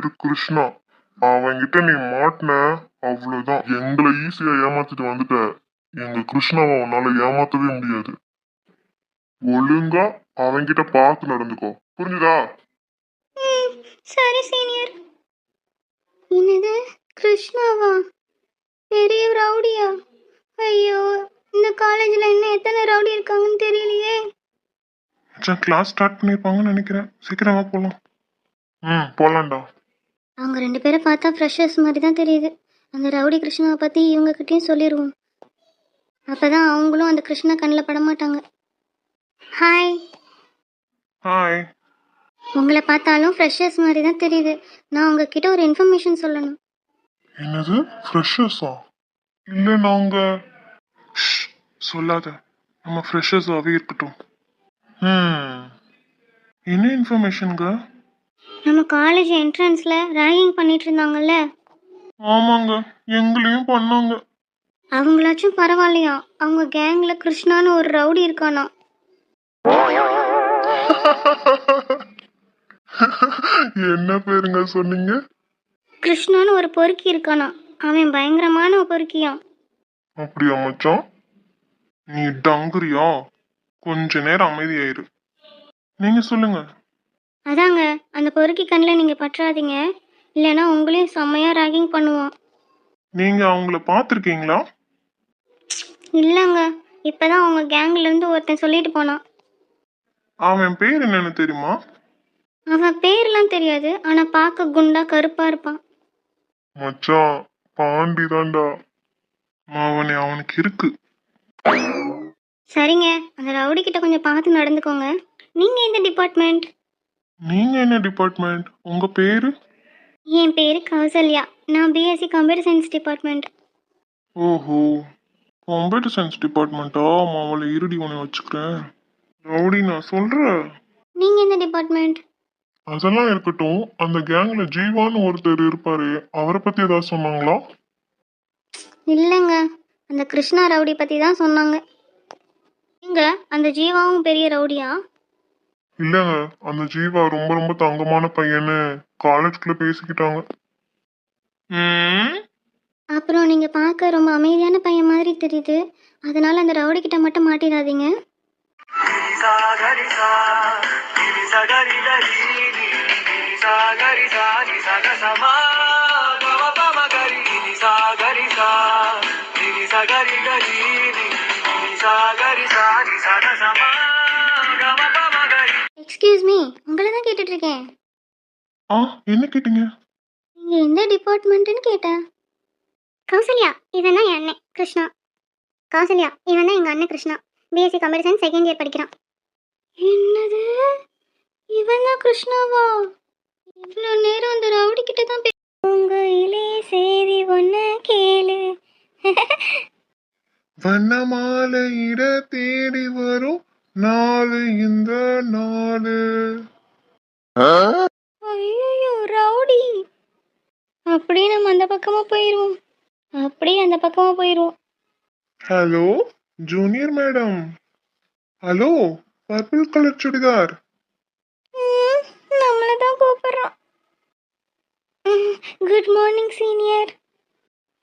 பேரு கிருஷ்ணா. அவன்கிட்ட நீ மாட்டின அவ்வளவுதான். எங்களை ஈஸியா ஏமாத்திட்டு வந்துட்ட. எங்க கிருஷ்ணாவை உன்னால ஏமாத்தவே முடியாது. ஒழுங்கா அவன்கிட்ட பார்த்து நடந்துக்கோ. புரிஞ்சுதா? சரி சீனியர். என்னது? கிருஷ்ணாவா? பெரிய ரவுடியா? ஐயோ இந்த காலேஜில் இன்னும் எத்தனை ரவுடி இருக்காங்கன்னு தெரியலையே. கிளாஸ் ஸ்டார்ட் பண்ணிருப்பாங்கன்னு நினைக்கிறேன். சீக்கிரமா போலாம். ம் போலாம்டா. அவங்க ரெண்டு பேரை பார்த்தா ஃப்ரெஷர்ஸ் மாதிரி தான் தெரியுது. அந்த ரவுடி கிருஷ்ணாவை பற்றி இவங்கக்கிட்டேயும் சொல்லிடுவோம் அப்போ தான் அவங்களும் அந்த கிருஷ்ணா கண்ணில் பட மாட்டாங்க. ஹாய் ஹாய் உங்களை பார்த்தாலும் ஃப்ரெஷர்ஸ் மாதிரி தான் தெரியுது. நான் உங்ககிட்ட ஒரு இன்ஃபர்மேஷன் சொல்லணும். என்னது? ஃப்ரெஷர்ஸா இல்லை நாங்க ஷ், சொல்லாத. நம்ம ஃப்ரெஷர்ஸாகவே இருக்கட்டும். ம் என்ன இன்ஃபர்மேஷனுங்க நம்ம காலேஜ் என்ட்ரன்ஸில் ரேகிங் பண்ணிட்டு இருந்தாங்கல்ல? ஆமாங்க எங்களையும் பண்ணாங்க. அவங்களாச்சும் பரவாயில்லையா? அவங்க கேங்கில் கிருஷ்ணான்னு ஒரு ரவுடி இருக்கானா? என்ன பேருங்க சொன்னீங்க? கிருஷ்ணான்னு ஒரு பொறுக்கி இருக்கானா? அவன் பயங்கரமான பொறுக்கியான் அப்படியா மச்சான்? நீ டங்குறியா? கொஞ்ச நேரம் அமைதியாயிரு. நீங்க சொல்லுங்க. அதாங்க அந்த பொறுக்கி கண்ணில் நீங்கள் பற்றாதீங்க. இல்லைன்னா உங்களையும் செம்மையாக ரேகிங் பண்ணுவான். நீங்க அவங்கள பார்த்துருக்கீங்களா? இல்லைங்க இப்போதான் அவங்க கேங்லேருந்து ஒருத்தன் சொல்லிட்டு போனான். அவன் பேர் என்னன்னு தெரியுமா? அவன் பேர்லாம் தெரியாது ஆனால் பார்க்க குண்டா கருப்பாக இருப்பான். மச்சான் பாண்டி தான்டா. அவனை அவனுக்கு இருக்கு. சரிங்க அந்த ரவுடி கிட்ட கொஞ்சம் பார்த்து நடந்துக்கோங்க. நீங்கள் எந்த டிபார்ட்மெண்ட் நீங்க என்ன டிபார்ட்மெண்ட் உங்க பேரு? என் பேர் கௌசல்யா. நான் பிஎஸ்சி கம்ப்யூட்டர் சயின்ஸ் டிபார்ட்மெண்ட் ஓஹோ. கம்ப்யூட்டர் சயின்ஸ் டிபார்ட்மெண்ட்டா அவளை இருடி உன்னை வச்சுக்கிறேன். ரவுடி நான் சொல்றேன். நீங்கள் எந்த டிபார்ட்மெண்ட் அதெல்லாம் இருக்கட்டும். அந்த கேங்ல ஜீவான்னு ஒருத்தர் இருப்பாரு. அவரை பத்தி ஏதாவது சொன்னாங்களா? இல்லைங்க. அந்த கிருஷ்ணா ரவுடி பற்றி தான் சொன்னாங்க. இங்க அந்த ஜீவாவும் பெரிய ரவுடியா? இல்லங்க அந்த ஜீவா ரொம்ப ரொம்ப தங்கமான பையன்னு காலேஜ்குள்ள பேசிக்கிட்டாங்க. ம், அப்புறம் நீங்கள் பார்க்க ரொம்ப அமைதியான பையன் மாதிரி தெரியுது. அதனால அந்த ரவுடி கிட்ட மட்டும் மாட்டிடாதீங்க. ga ri sa excuse me உங்களை தான் கேட்டுட்டு இருக்கேன் ஆ என்ன கேட்டீங்க? நீங்கள் எந்த டிபார்ட்மெண்ட்டுன்னு கேட்டேன். கௌசல்யா இவன் தான் என் அண்ணன் கிருஷ்ணா. கௌசல்யா இவன் தான் எங்கள் அண்ணன் Krishna. BSc computer science second year படிக்கிறான். என்னது? இவன் தான் கிருஷ்ணாவா? இவ்வளோ நேரம் அந்த ரவுடி கிட்ட தான் பே உங்களே சேதி ஒன்று கேளு. வண்ணமாலையிட தேடி வரும் நாலு இந்த நாலு ஐயோ ரவுடி. அப்படியே நம்ம அந்த பக்கமாக போயிடுவோம் அப்படியே அந்த பக்கமாக போயிடுவோம் hello junior madam. Hello purple colour churidar. நம்மளை தான் கூப்பிட்றான். குட் மார்னிங் சீனியர்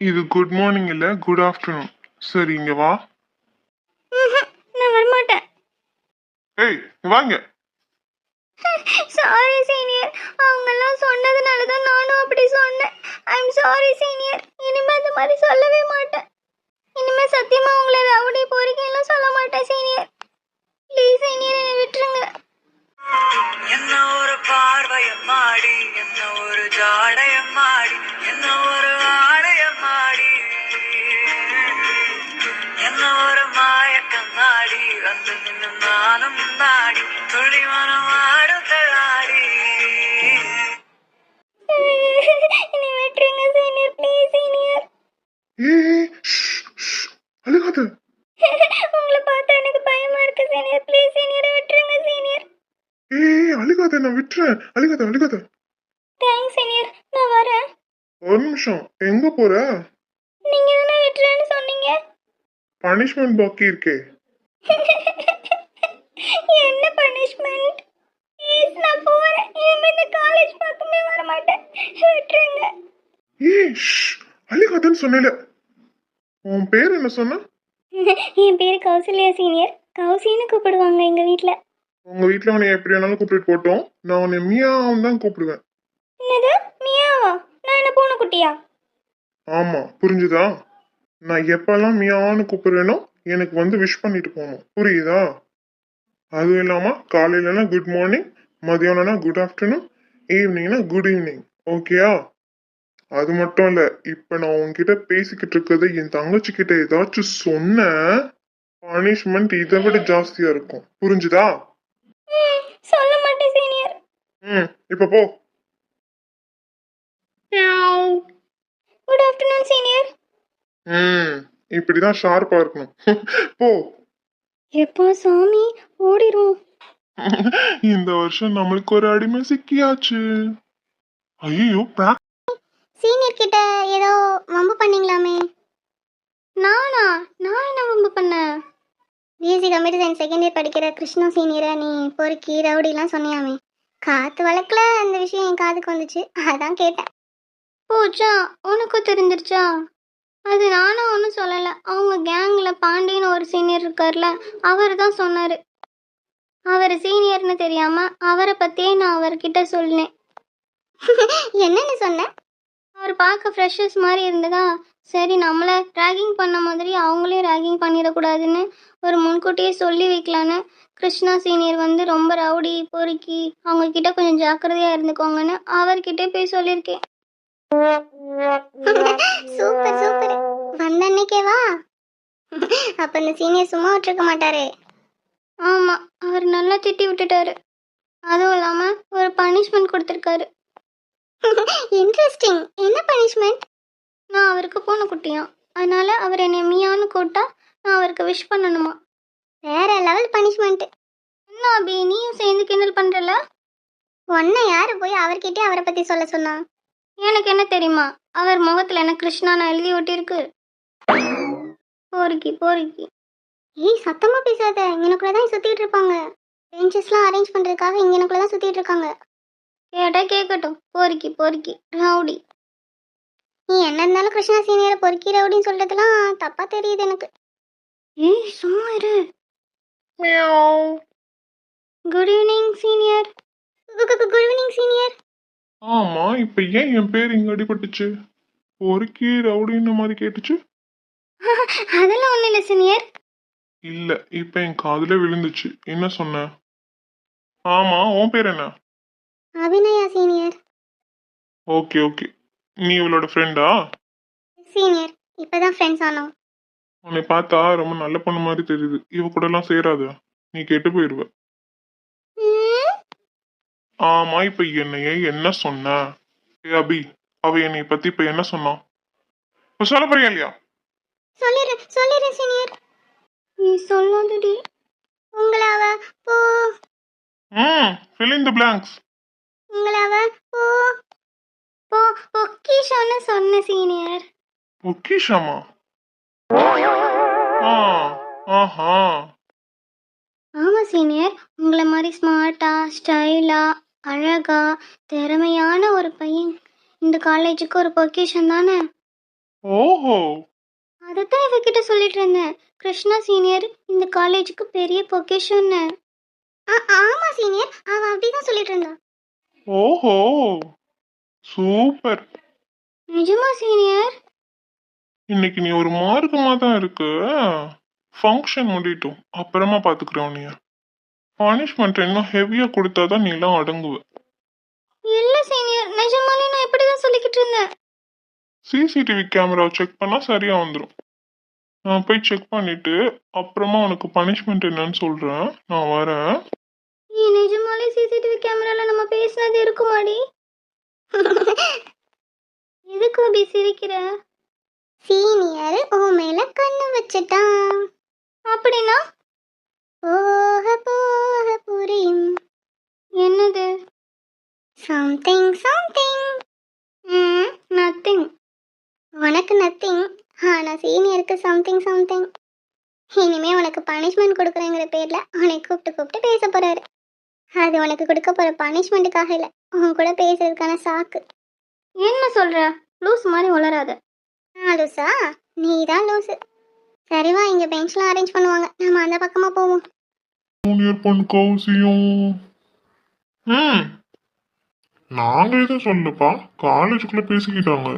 இது குட் மார்னிங் இல்ல குட் ஆஃப்டர்நூன் சரி இங்க வா நான் வரமாட்டேன் ஏய் வாங்க. சாரி சீனியர் அவங்கெல்லாம் சொன்னதுனால தான் நானும் அப்படி சொன்னேன். ஐம் சாரி சீனியர் இனிமே அந்த மாதிரி சொல்லவே மாட்டேன். இனிமே சத்தியமா உங்களை ரவுடி போறீங்கலாம் சொல்ல மாட்டேன் சீனியர் ப்ளீஸ் சீனியர் என்னை விட்டுருங்க. என்ன ஒரு பார்வையம் மாடி என்ன ஒரு ஜாடயம் மாடி நாடி துளி மனம் ஆடும் தள்ளாடி. என்னை விட்டுருங்க சீனியர் ப்ளீஸ் சீனியர். அழுகாத உங்களை பார்த்தா எனக்கு பயமா இருக்கு சீனியர். ப்ளீஸ் சீனியரை விட்டுருங்க சீனியர். ஏய் அழுகாத நான் விட்டுறேன். அழுகாத அழுகாத தேங்க்ஸ் சீனியர் நான் வரேன். ஒரு நிமிஷம். எங்க போற? நீங்க தானே விட்டுறேன்னு சொன்னீங்க? பனிஷ்மெண்ட் பாக்கி இருக்கே. காலேஜ் பக்கமே வர மாட்டேன். விட்டுருங்க. ஏய் அழுகாதன்னு சொன்னல. உன் பேர் என்ன சொன்ன? என் பேர் கௌசல்யா சீனியர் கௌசின்னு கூப்பிடுவாங்க எங்க வீட்ல. உங்க வீட்ல உன்னை எப்படி வேணாலும் கூப்பிட்டு போட்டோம். நான் உன்னை மியாவும் தான் கூப்பிடுவேன். என்னது? மியாவா? நான் என்ன பூனை குட்டியா? ஆமா புரிஞ்சுதா? நான் எப்பெல்லாம் மியான்னு கூப்பிடுறேனோ எனக்கு வந்து விஷ் பண்ணிட்டு போகணும். புரியுதா? அதுவும் இல்லாம காலையிலனா குட் மார்னிங் மதியானம்னா குட் ஆஃப்டர்நூன் ஈவினிங்னா குட் ஈவினிங் ஓகேயா அது மட்டும் இல்ல இப்ப நான் உன்கிட்ட பேசிக்கிட்டு இருக்கிறது என் தங்கச்சி கிட்ட ஏதாச்சும் சொன்ன பனிஷ்மெண்ட் இதை விட ஜாஸ்தியா இருக்கும். புரிஞ்சுதா? சொல்ல மாட்டேன் சீனியர் ம் இப்ப போ. குட் ஆஃப்டர்நூன் சீனியர் ம் இப்படிதான் ஷார்ப்பா இருக்கணும். போ. எப்பா சாமி? ஓடிரும். இந்த வருஷம் நம்மளுக்கு ஒரு அடிமை சிக்கியாச்சு. ஐயோ சீனியர் கிட்ட ஏதோ வம்பு பண்ணீங்களாமே? நானா? நான் என்ன வம்பு பண்ணேன் BSc computer science second year படிக்கிற கிருஷ்ணா சீனியரை நீ பொறுக்கி ரவுடிலாம் சொன்னியாமே. காத்து வழக்கில் அந்த விஷயம் என் காதுக்கு வந்துச்சு. அதான் கேட்டேன். போச்சா? உனக்கும் தெரிஞ்சிருச்சா? அது நானும் ஒன்றும் சொல்லலை. அவங்க கேங்கில் பாண்டியன்னு ஒரு சீனியர் இருக்கார்ல அவர் தான் சொன்னார். அவர் சீனியர்னு தெரியாமல் அவரை பற்றியே நான் அவர்கிட்ட சொன்னேன் என்னன்னு சொன்னேன் அவர் பார்க்க ஃப்ரெஷர்ஸ் மாதிரி இருந்ததா? சரி நம்மளை ரேகிங் பண்ண மாதிரி அவங்களையும் ரேகிங் பண்ணிடக்கூடாதுன்னு ஒரு முன்கூட்டியே சொல்லி வைக்கலான்னு கிருஷ்ணா சீனியர் வந்து ரொம்ப ரவுடி பொறுக்கி அவங்க கிட்ட கொஞ்சம் ஜாக்கிரதையா இருந்துக்கோங்கன்னு அவர்கிட்ட போய் சொல்லியிருக்கேன். Super super. வந்த அன்னைக்கே வா. அப்ப இந்த சீனியர் சும்மா விட்டுருக்க மாட்டாரே. ஆமா. அவர் நல்லா திட்டி விட்டுட்டாரு. அதுவும் இல்லாம ஒரு பனிஷ்மெண்ட் கொடுத்துருக்காரு. இன்ட்ரெஸ்டிங் என்ன பனிஷ்மெண்ட் நான் அவருக்கு பூனை குட்டியாம் அதனால அவர் என்னை மியான்னு கூட்டா நான் அவருக்கு விஷ் பண்ணணுமா? வேற லெவல் பனிஷ்மெண்ட் என்ன அபி? நீயும் சேர்ந்து கிண்டல் பண்றல? உன்னை யாரு போய் அவர்கிட்டயே அவரை பத்தி சொல்ல சொன்னா? எனக்கு என்ன தெரியுமா? அவர் முகத்துல என்ன கிருஷ்ணான்னு எழுதி ஒட்டியிருக்கு. போரிக்கி போரிக்கி. ஏய் சத்தமா பேசாத. இங்கனக்குள்ள தான் சுத்திட்டு இருப்பாங்க. பெஞ்சஸ்லாம் அரேஞ்ச் பண்றதுக்காக இங்கனக்குள்ள தான் சுத்திட்டு இருக்காங்க. கேட்டா கேட்கட்டும் பொறுக்கி பொறுக்கி. ரவுடி. நீ என்ன இருந்தாலும் கிருஷ்ணா சீனியரை பொறுக்கி ரவுடின்னு சொல்றதுலாம் தப்பா தெரியுது எனக்கு. ஏய் சும்மா இரு. Good evening senior good evening senior ஆமா இப்ப ஏன் என் பேர் இங்க அடிபட்டுச்சு? பொறுக்கி ரவுடின்னு மாதிரி கேட்டுச்சு? அதெல்லாம் ஒன்றும் இல்லை சீனியர் இல்ல இப்ப என் காதுல விழுந்துச்சு. என்ன சொன்ன? ஆமா உன் பேர் என்ன? அபிநயா சீனியர். Okay okay. நீ இவளோட ஃப்ரெண்டா சீனியர். இப்பதான் ஃப்ரெண்ட்ஸ் ஆனோம். உன்னை பார்த்தா ரொம்ப நல்ல பொண்ணு மாதிரி தெரியுது. இவ கூட எல்லாம் சேராத. நீ கெட்டு போயிடுவ ம், ஆமா இப்ப என்னைய என்ன சொன்ன? ஏ அபி அவ என்னை பத்தி இப்ப என்ன சொன்னான் சொல்ல போறியா இல்லையா? சொல்லிடுறேன் சொல்லிடுறேன் சீனியர். நீ சொல்லாதடி உங்களை அவ போ. ம் fill in the blanks. உங்களை அவ போ. போ பொக்கிஷன்னு சொன்ன சீனியர் பொக்கிஷமா? ஆ ஆஹா. ஆமா சீனியர் உங்களை மாதிரி ஸ்மார்ட்டா ஸ்டைலா அழகா திறமையான ஒரு பையன். இந்த காலேஜுக்கு ஒரு பொக்கிஷன் தானே? ஓஹோ. அதைத்தான் இவகிட்ட சொல்லிட்டு இருந்தேன். கிருஷ்ணா சீனியர் இந்த காலேஜுக்கு பெரிய பொக்கிஷன்னு ஆமா சீனியர் அவ அப்படிதான் சொல்லிட்டு இருந்தா ஓஹோ. சூப்பர். நிஜமா சீனியர் இன்னைக்கு நீ ஒரு மார்க்கமா தான் இருக்கு. ஃபங்க்ஷன் முடியட்டும். அப்புறமா பாத்துக்கிறேன் நீ பனிஷ்மெண்ட் இன்னும் ஹெவியா கொடுத்தாதான் நீ எல்லாம் அடங்குவ. இல்ல சீனியர் நிஜமாலே நான் இப்படிதான் சொல்லிக்கிட்டு இருந்தேன். சிசிடிவி கேமராவை செக் பண்ணா சரியா வந்துடும் நான் போய் செக் பண்ணிட்டு அப்புறமா உனக்கு பனிஷ்மெண்ட் என்னன்னு சொல்றேன். நான் வரேன். நீ நிஜமாலே சிசிடிவி கேமரால நம்ம பேசினது இருக்குமாடி? எதுக்கு அப்படி சிரிக்கிற? சீனியர் ஓ மேல கண்ணு வச்சுட்டான். அப்படின்னா? போக போக புரியும். என்னது? சம்திங் சம்திங் நத்திங் உனக்கு நத்திங் ஆனா சீனியருக்கு சம்திங் சம்திங் இனிமே உனக்கு பனிஷ்மெண்ட் கொடுக்குறேங்கிற பேர்ல உன்னை கூப்பிட்டு கூப்பிட்டு பேச போறாரு. அது உனக்கு கொடுக்க போற பனிஷ்மெண்ட்டுக்காக இல்ல. உன் கூட பேசுறதுக்கான சாக்கு. என்ன சொல்ற? லூஸ் மாதிரி உளராத நான் லூசா? நீ தான் லூசு சரிவா இங்க பெஞ்ச்லாம் அரேஞ்ச் பண்ணுவாங்க. நம்ம அந்த பக்கமா போவோம். ஜூனியர் கௌசியும். ம் நாங்க எதுவும் சொல்லப்பா காலேஜுக்குள்ள பேசிக்கிட்டாங்க.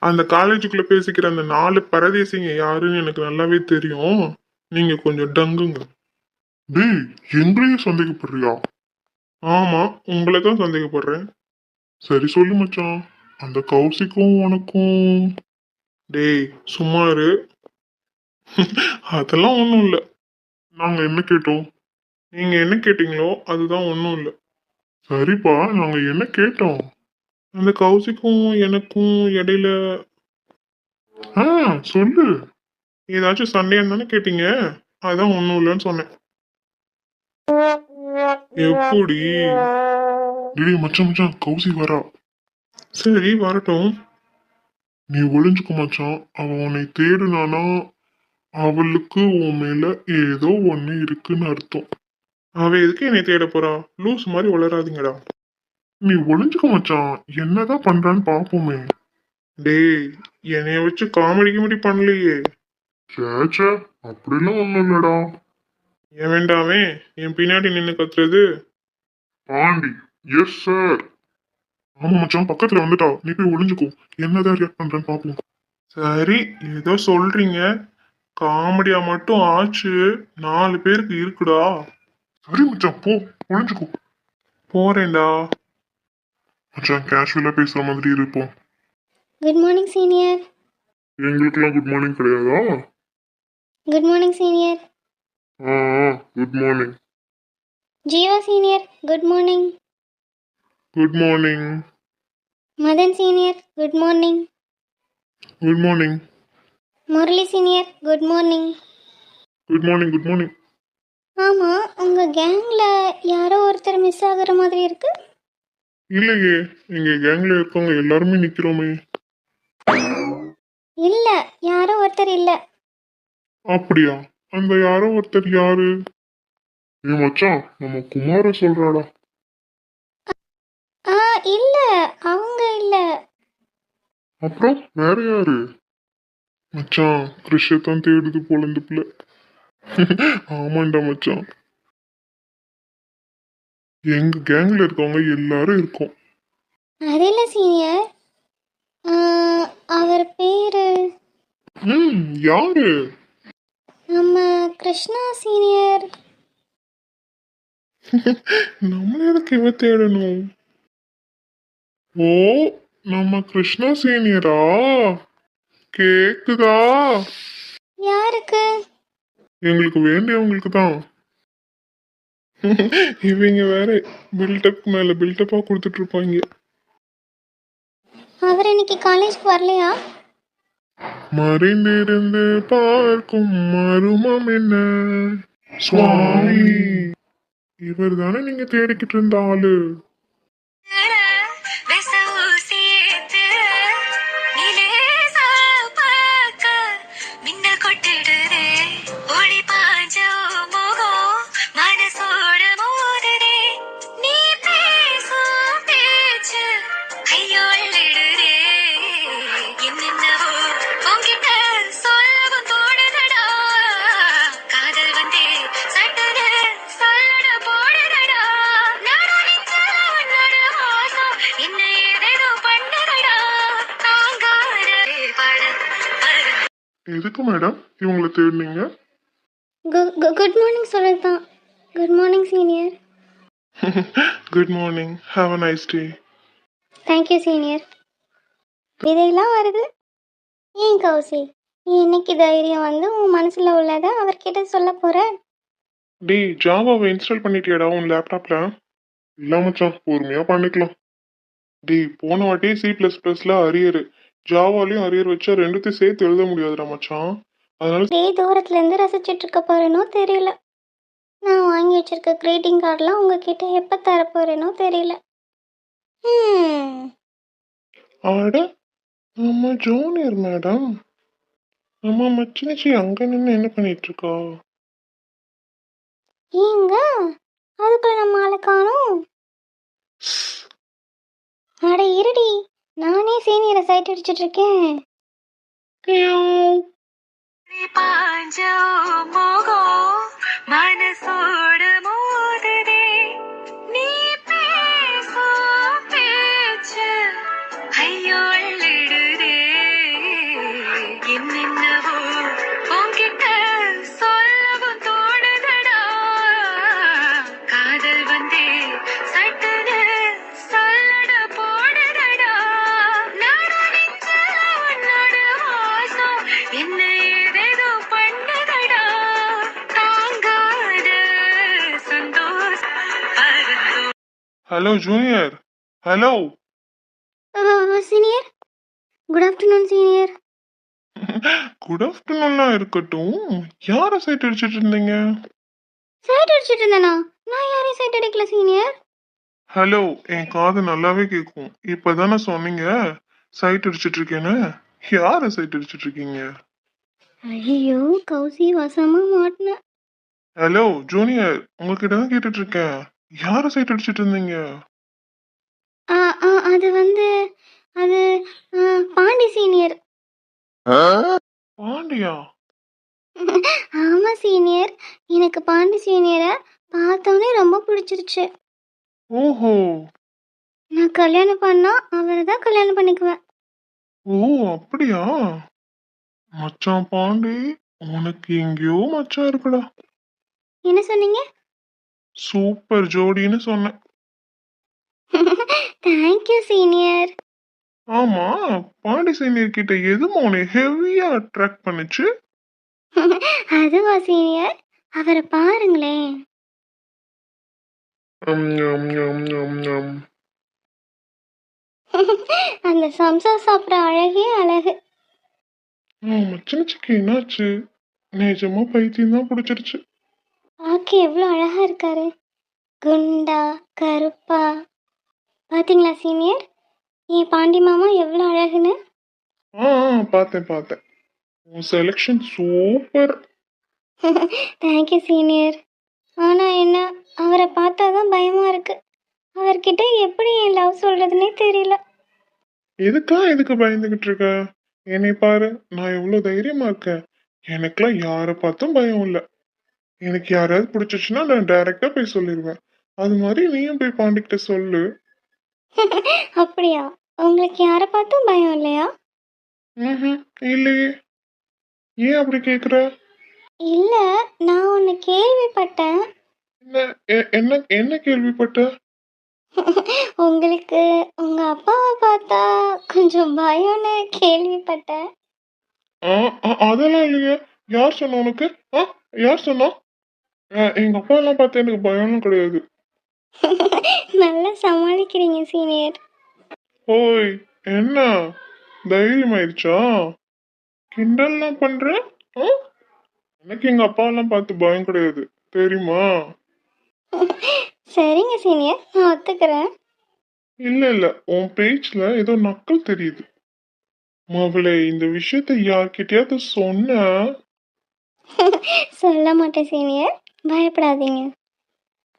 அந்த காலேஜுக்குள்ள பேசிக்கிற அந்த நாலு பரதேசிங்க யாருன்னு எனக்கு நல்லாவே தெரியும். நீங்க கொஞ்சம் டங்குங்க. டேய் எங்களையும் சந்தேகப்படுறியா? ஆமா உங்களை தான் சந்தேகப்படுறேன். சரி சொல்லு மச்சான். அந்த கௌசிக்கும் உனக்கும். டேய் சும்மா இரு. அதெல்லாம் ஒன்றும் இல்லை. நாங்க என்ன கேட்டோம்? நீங்க என்ன கேட்டீங்களோ அதுதான் ஒன்றும் இல்லை. சரிப்பா நாங்க என்ன கேட்டோம்? அந்த கௌசிக்கும் எனக்கும் இடையில ஆ சொல்லு. ஏதாச்சும் சண்டையான்னு தானே கேட்டீங்க. அதான் ஒன்றும் இல்லைன்னு சொன்னேன். எப்படி? டேய் மச்சான் மச்சான் கௌசி வரா. சரி வரட்டும். நீ ஒளிஞ்சுக்க மச்சான். அவ உன்னை தேடுனானா அவளுக்கு உன் மேல ஏதோ ஒண்ணு இருக்குன்னு அர்த்தம். அவ எதுக்கு என்னை தேட போறா? லூஸ் மாதிரி வளராதீங்கடா நீ ஒளிஞ்சுக்க மச்சான். என்னதான் பண்றான்னு பாப்போமே டேய் என்னைய வச்சு காமெடி கிமெடி பண்ணலையே. சேச்சே அப்படிலாம் ஒண்ணும் இல்லடா. ஏன் வேண்டாமே? என் பின்னாடி நின்னு கத்துறது. பாண்டி. எஸ் சார் ஆமா மச்சான். பக்கத்துல வந்துட்டா. நீ போய் ஒளிஞ்சுக்கோ. என்னதான் ரியாக்ட் பண்றேன்னு பாப்போம் சரி ஏதோ சொல்றீங்க. காமெடியா மட்டும் ஆச்சு. நாலு பேருக்கு இருக்குடா. சரி மச்சான். போ. ஒளிஞ்சுக்கோ. போறேன்டா. மச்சான் கேஷுவலா பேசுற மாதிரி இருப்போம். குட் மார்னிங் சீனியர் எங்களுக்கெல்லாம் குட் மார்னிங் கிடையாதா? குட் மார்னிங் சீனியர் ஆ good morning Jeeva senior good morning good morning Madan senior good morning good morning Murali senior good morning good morning good morning ஆமாம் உங்கள் கேங்கில் யாரோ ஒருத்தர் மிஸ் ஆகுற மாதிரி இருக்கு. இல்லையே எங்க கேங்ல இருக்கவங்க எல்லாருமே நிக்கிறோமே. இல்லை யாரோ ஒருத்தர் இல்லை. அப்படியா? அந்த யாரோ ஒருத்தர் யாரு? ஏ மச்சான் நம்ம குமார சொல்றாடா. ஆ இல்லை அவங்க இல்லை. அப்புறம் வேற யாரு? மச்சான் கிருஷ்யத்தான் தேடுது போல இந்த பிள்ளை. ஆமாண்டா மச்சான். எங்க கேங்ல இருக்கவங்க எல்லாரும் இருக்கோம். அது இல்லை சீனியர் அவர் பேர்? ம் யாரு? நம்ம கிருஷ்ணா சீனியர் நம்ம எதுக்கு இவ தேடணும்? ஓ நம்ம கிருஷ்ணா சீனியரா கேக்குதா? யாருக்கு? எங்களுக்கு வேண்டியவங்களுக்கு தான் இவங்க வேற பில்டப் மேல பில்டப்பா கொடுத்துட்டு இருப்பாங்க. அவர் இன்னைக்கு காலேஜ்க்கு வரலையா? மறைந்திருந்து பார்க்கும் மருமம் என்ன? சுவாமி இவர் தானே நீங்க தேடிக்கிட்டு இருந்த ஆளு? எதுக்கு மேடம் இவங்களை தேடினீங்க? குட் மார்னிங் சொல்கிறது தான் good morning senior good morning have a nice day thank you senior இதையெல்லாம் வருது. ஏன் கௌசி? நீ என்னைக்கு தைரியம் வந்து உன் மனசில் உள்ளதை அவர்கிட்ட சொல்ல போகிற டேய் ஜாவாவை இன்ஸ்டால் பண்ணிட்டியாடா உன் லேப்டாப்ல இல்ல மச்சான் பொறுமையா பண்ணிக்கலாம். டேய் போன வாட்டி சி பிளஸ் பிளஸ்ல அரியர். ஜாவாலையும் அரியர் வச்சா ரெண்டுத்தையும் சேர்த்து எழுத முடியாதுடா மச்சான். அதனால அப்படியே தூரத்துலேருந்து ரசிச்சிட்டு இருக்க போகிறேனோ தெரியல. நான் வாங்கி வச்சிருக்க க்ரீட்டிங் கார்டெலாம் உங்ககிட்ட எப்போ தரப்போகிறேனோ தெரியல. ம் ஆட நம்ம ஜூனியர் மேடம். நம்ம மச்சினிச்சி அங்க நின்று என்ன பண்ணிட்டு இருக்கா ஏங்க? அதுக்குள்ள நம்ம ஆளை காணோம். அட இருடி. நானே சீனியரை சைட் அடிச்சிட்டு இருக்கேன். பாஞ்ச மனசோட மோதுதே hello junior hello senior good afternoon senior good ஆஃப்டர்நூன்லாம் இருக்கட்டும். யாரை சைட் அடிச்சிட்டு இருந்தீங்க? சைட் அடிச்சிட்டு இருந்தேனா? நான் யாரையும் சைட் அடிக்கல சீனியர் ஹலோ என் காது நல்லாவே கேட்கும் இப்பதானே சொன்னீங்க? சைட் அடிச்சிட்டு இருக்கேன்னு. யாரை சைட் அடிச்சிட்டு இருக்கீங்க? ஐயோ கௌசி வசமா மாட்டினேன் ஹலோ ஜூனியர் உங்ககிட்ட தான் கேட்டுட்டு இருக்கேன். யாரை சைட் அடிச்சிட்டு இருந்தீங்க? ஆ ஆ அது வந்து அது ஆ, பாண்டி சீனியர் பாண்டியா? ஆமா சீனியர் எனக்கு பாண்டி சீனியரை பார்த்தோன்னே ரொம்ப பிடிச்சிருச்சு. ஓஹோ. நான் கல்யாணம் பண்ணா அவரை தான் கல்யாணம் பண்ணிக்குவேன். ஓ அப்படியா? மச்சான் பாண்டி உனக்கு எங்கேயோ மச்சான் இருக்குடா. என்ன சொன்னீங்க? சூப்பர் ஜோடின்னு சொன்னேன். தேங்க்யூ சீனியர் ஆமா பாண்டி சீனியர் கிட்ட எது உன்னை ஹெவியா அட்ராக்ட் பண்ணுச்சு? அதுவா சீனியர் அவரை பாருங்களேன். அந்த சம்சா சாப்பிட்ற அழகே அழகு. மச்சனுச்சுக்கு என்னாச்சு? நிஜமா பைத்தியம் தான் பிடிச்சிருச்சு. பார்க்க எவ்வளோ அழகா இருக்காரு. குண்டா கருப்பா. பாத்தீங்களா சீனியர்? என் பாண்டி மாமா எவ்வளோ அழகுன்னு? ஆ ஆ, பார்த்தேன் பார்த்தேன். உன் செலெக்ஷன் சூப்பர் தேங்க்யூ சீனியர். ஆனால் என்ன அவரை பார்த்தா தான் பயமாக இருக்கு. அவர்கிட்ட எப்படி என் லவ் சொல்கிறதுனே தெரியல. எதுக்கா எதுக்கு பயந்துகிட்டு இருக்க? என்னை பாரு நான் எவ்வளவு தைரியமா இருக்கேன். எனக்குலாம் யாரை பார்த்தும் பயம் இல்லை. எனக்கு யாராவது பிடிச்சிச்சுன்னா நான் டைரக்டா போய் சொல்லிடுவேன் அது மாதிரி நீயும் போய் பாண்டிக்கிட்ட சொல்லு. அப்படியா? உங்களுக்கு யாரை பார்த்தும் பயம் இல்லையா? ம்ஹும், இல்லையே. ஏன் அப்படி கேக்குற? இல்லை நான் ஒன்று கேள்விப்பட்டேன். என்ன எ- என்ன என்ன கேள்விப்பட்ட? உங்களுக்கு உங்கள் அப்பாவை பார்த்தா கொஞ்சம் பயம்னு கேள்விப்பட்டேன். ஆ, ஆ, அதெல்லாம் இல்லையே. யார் சொன்னா உனக்கு? ஆ யார் சொன்னா? ஆ, எங்க அப்பா எல்லாம் பார்த்து எனக்கு பயம்லாம் கிடையாது. நல்லா சமாளிக்கிறீங்க சீனியர் ஓய் என்ன? தைரியம் ஆயிடுச்சா கிண்டல்லாம் பண்ற? எனக்கு எங்க அப்பா எல்லாம் பார்த்து பயம் கிடையாது. தெரியுமா? சரிங்க சீனியர் நான் ஒத்துக்கிறேன். இல்ல இல்ல. உன் பேச்சுல ஏதோ நக்கல் தெரியுது. மவளே இந்த விஷயத்த யார்கிட்டயாவது சொன்ன? சொல்ல மாட்டேன் சீனியர் பயப்படாதீங்க.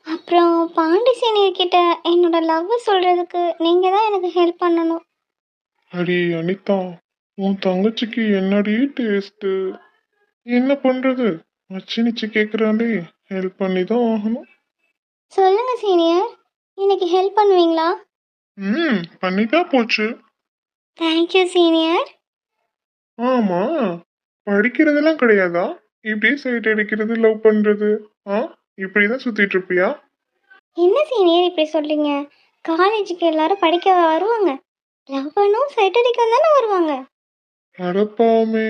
அப்புறம் பாண்டி சீனியர் கிட்ட என்னோட லவ் சொல்றதுக்கு நீங்க தான் எனக்கு ஹெல்ப் பண்ணணும். அடி அனிதா உன் தங்கச்சிக்கு என்னடி டேஸ்ட் என்ன பண்றது? மச்சினிச்சு கேக்குறாளே ஹெல்ப் பண்ணி தான் ஆகணும். சொல்லுங்க சீனியர். இன்னைக்கு ஹெல்ப் பண்ணுவீங்களா? ம் பண்ணிட்டா போச்சு. Thank you senior. ஆமா படிக்கிறதெல்லாம் கிடையாதா? இப்படியே சைட் அடிக்கிறது லவ் பண்றது. ஆ? இப்படிதான் சுத்திட்டு இருப்பியா? என்ன சீனியர் இப்படி சொல்றீங்க? காலேஜுக்கு எல்லாரும் படிக்க வருவாங்க. லவ் பண்ணும் சைட் அடிக்க தானே வருவாங்க. அடப்பாவுமே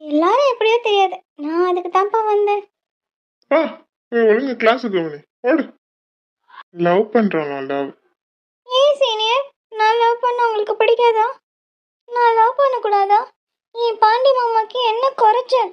எல்லாரும் எப்படியோ தெரியாது. நான் அதுக்கு தான்ப்பா வந்தேன். ஆ போய் ஒழுங்கு கிளாஸுக்கு கவனி ஓடு. லவ் பண்றானா லவ் ஏன் சீனியர் நான் லவ் பண்ண உங்களுக்கு பிடிக்காதா? நான் லவ் பண்ணக்கூடாதா? என் பாண்டி மாமாக்கு என்ன குறைச்சல்?